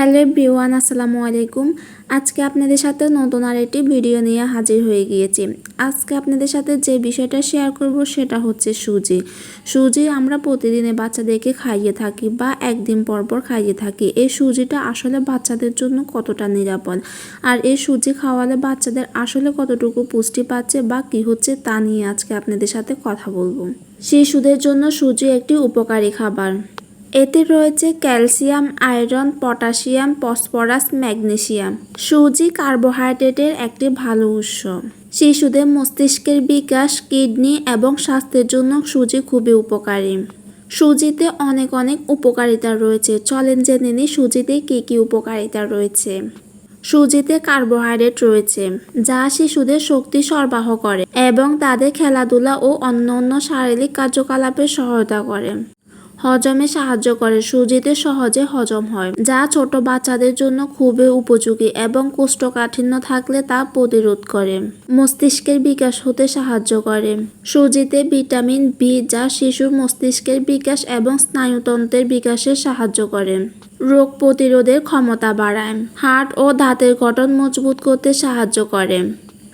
Hello বিওয়ান আসসালামু আলাইকুম। আজকে আপনাদের সাথে নতুন আর একটি ভিডিও নিয়ে হাজির হয়ে গিয়েছি। আজকে আপনাদের সাথে যে বিষয়টা শেয়ার করব সেটা হচ্ছে সুজি। সুজি আমরা প্রতিদিনে বাচ্চাদেরকে খাইয়ে থাকি বা একদিন পর পর খাইয়ে থাকি। এই সুজিটা আসলে বাচ্চাদের জন্য কতটা নিরাপদ? আর এই সুজি খাওয়ালে বাচ্চাদের আসলে কতটুকু পুষ্টি পাচ্ছে বা কী হচ্ছে তা নিয়ে আজকে আপনাদের সাথে কথা বলব। শিশুদের জন্য সুজি একটি উপকারী খাবার। এতে রয়েছে calcium, iron, potassium, phosphorus, magnesium. সুজি কার্বোহাইড্রেটের একটি ভালো উৎস। শিশুদের মস্তিষ্কের বিকাশ, কিডনি এবং স্বাস্থ্যের জন্য সুজি খুবই উপকারী। সুজিতে অনেক অনেক উপকারিতা রয়েছে। চলেন জেনে নিই সুজিতে কী কী উপকারিতা রয়েছে। সুজিতে কার্বোহাইড্রেট রয়েছে, যা শিশুদের শক্তি সরবরাহ করে এবং তাদের খেলাধুলা ও অন্য অন্য শারীরিক কার্যকলাপে সহায়তা করে। হজমে সাহায্য করে, সুজিতে সহজে হজম হয়, যা ছোট বাচ্চাদের জন্য খুবই উপযোগী এবং কোষ্ঠকাঠিন্য থাকলে তা প্রতিরোধ করে। মস্তিষ্কের বিকাশ হতে সাহায্য করে। সুজিতে ভিটামিন বি, যা শিশুর মস্তিষ্কের বিকাশ এবং স্নায়ুতন্ত্রের বিকাশে সাহায্য করে। রোগ প্রতিরোধের ক্ষমতা বাড়ায়। হার্ট ও দাঁতের গঠন মজবুত করতে সাহায্য করে।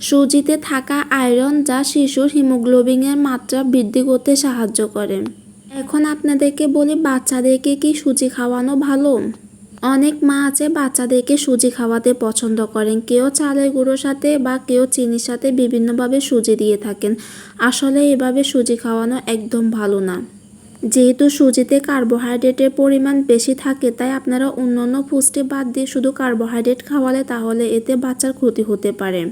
সুজিতে থাকা আয়রন, যা শিশুর হিমোগ্লোবিনের মাত্রা বৃদ্ধি করতে সাহায্য করে। এখন আপনাদেরকে বলি, বাচ্চাদেরকে কি সুজি খাওয়ানো ভালো? অনেক মা আছে বাচ্চাদেরকে সুজি খাওয়াতে পছন্দ করেন। কেউ চালের গুঁড়োর সাথে বা কেউ চিনির সাথে বিভিন্নভাবে সুজি দিয়ে থাকেন। আসলে এভাবে সুজি খাওয়ানো একদম ভালো না। যেহেতু সুজিতে কার্বোহাইড্রেটের পরিমাণ বেশি থাকে, তাই আপনারা অন্যান্য পুষ্টি বাদ দিয়ে শুধু কার্বোহাইড্রেট খাওয়ালে তাহলে এতে বাচ্চার ক্ষতি হতে পারে।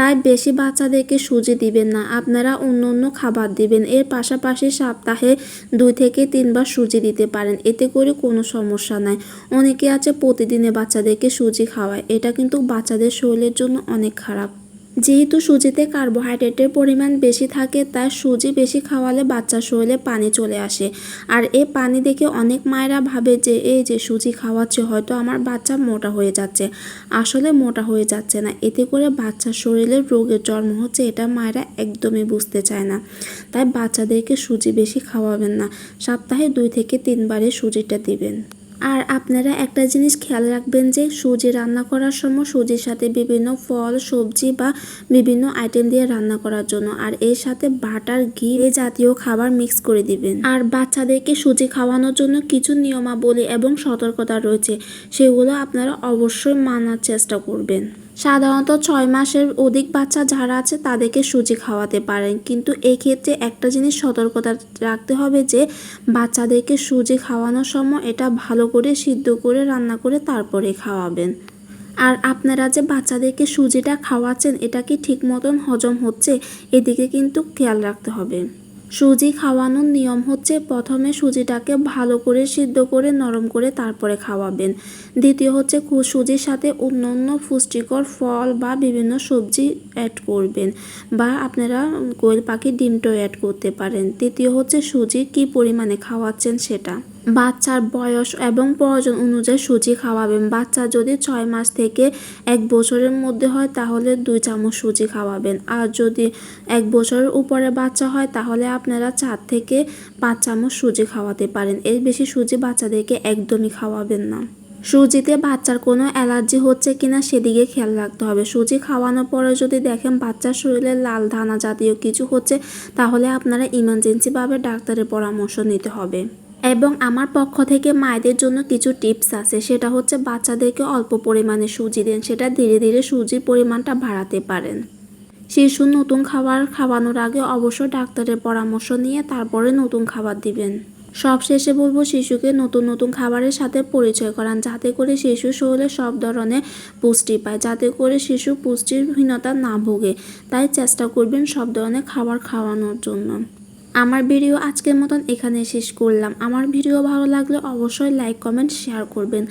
তাই বেশি বাচ্চাদেরকে সুজি দিবেন না। আপনারা অন্য অন্য খাবার দিবেন। এর পাশাপাশি সপ্তাহে দুই থেকে তিনবার সুজি দিতে পারেন। এতে করে কোনো সমস্যা নাই। অনেকে আছে প্রতিদিনে বাচ্চাদেরকে সুজি খাওয়ায়। এটা কিন্তু বাচ্চাদের শরীরের জন্য অনেক খারাপ। যেহেতু সুজিতে কার্বোহাইড্রেটের পরিমাণ বেশি থাকে, তাই সুজি বেশি খাওয়ালে বাচ্চার শরীরে পানি চলে আসে। আর এ পানি দেখে অনেক মায়েরা ভাবে যে, এই যে সুজি খাওয়াচ্ছে, হয়তো আমার বাচ্চা মোটা হয়ে যাচ্ছে। আসলে মোটা হয়ে যাচ্ছে না। এতে করে বাচ্চার শরীরে রোগের জন্ম হচ্ছে, এটা মায়েরা একদমই বুঝতে চায় না। তাই বাচ্চাদেরকে সুজি বেশি খাওয়াবেন না। সপ্তাহে দুই থেকে তিনবারে সুজিটা দিবেন। আর আপনারা একটা জিনিস খেয়াল রাখবেন যে, সুজি রান্না করার সময় সুজির সাথে বিভিন্ন ফল, সবজি বা বিভিন্ন আইটেম দিয়ে রান্না করার জন্য। আর এর সাথে বাটার, ঘি এ জাতীয় খাবার মিক্স করে দিবেন। আর বাচ্চাদেরকে সুজি খাওয়ানোর জন্য কিছু নিয়মাবলী এবং সতর্কতা রয়েছে। সেগুলো আপনারা অবশ্যই মানার চেষ্টা করবেন। সাধারণত ছয় মাসের অধিক বাচ্চা যারা আছে তাদেরকে সুজি খাওয়াতে পারেন। কিন্তু এক্ষেত্রে একটা জিনিস সতর্কতা রাখতে হবে যে, বাচ্চাদেরকে সুজি খাওয়ানোর সময় এটা ভালো করে, সিদ্ধ করে, রান্না করে তারপরে খাওয়াবেন। আর আপনারা যে বাচ্চাদেরকে সুজিটা খাওয়াচ্ছেন, এটা কি ঠিক মতন হজম হচ্ছে? এদিকে কিন্তু খেয়াল রাখতে হবে। সুজি খাওয়ানোর নিয়ম হচ্ছে প্রথমে সুজিটাকে ভালো করে সিদ্ধ করে, নরম করে তারপরে খাওয়াবেন। দ্বিতীয় হচ্ছে সুজির সাথে অন্য অন্য পুষ্টিকর ফল বা বিভিন্ন সবজি অ্যাড করবেন বা আপনারা কোয়েল পাখির ডিমটাও অ্যাড করতে পারেন। তৃতীয় হচ্ছে সুজি কি পরিমাণে খাওয়াচ্ছেন সেটা। বাচ্চার বয়স এবং প্রয়োজন অনুযায়ী সুজি খাওয়াবেন। বাচ্চা যদি ছয় মাস থেকে এক বছরের মধ্যে হয়, তাহলে দুই চামচ সুজি খাওয়াবেন। আর যদি এক বছরের উপরে বাচ্চা হয়, তাহলে আপনারা চার থেকে পাঁচ চামচ সুজি খাওয়াতে পারেন। এর বেশি সুজি বাচ্চাদেরকে একদমই খাওয়াবেন না। সুজিতে বাচ্চার কোনো অ্যালার্জি হচ্ছে কিনা সেদিকে খেয়াল রাখতে হবে। সুজি খাওয়ানোর পরে যদি দেখেন বাচ্চার শরীরে লাল ধানা জাতীয় কিছু হচ্ছে, তাহলে আপনারা ইমার্জেন্সিভাবে ডাক্তারের পরামর্শ নিতে হবে। এবং আমার পক্ষ থেকে মায়েদের জন্য কিছু টিপস আছে। সেটা হচ্ছে বাচ্চাদেরকে অল্প পরিমাণে সুজি দেন। সেটা ধীরে ধীরে সুজির পরিমাণটা বাড়াতে পারেন। শিশু নতুন খাবার খাওয়ানোর আগে অবশ্যই ডাক্তারের পরামর্শ নিয়ে তারপরে নতুন খাবার দিবেন। সব শেষে বলব, শিশুকে নতুন নতুন খাবারের সাথে পরিচয় করান। যাতে করে শিশু শরীরে সব ধরনের পুষ্টি পায়। যাতে করে শিশু পুষ্টিহীনতা না ভোগে। তাই চেষ্টা করবেন সব ধরনের খাবার খাওয়ানোর জন্য। আমার ভিডিও আজকের মতন এখানে শেষ করলাম। আমার ভিডিও ভালো লাগলে অবশ্যই লাইক কমেন্ট শেয়ার করবেন।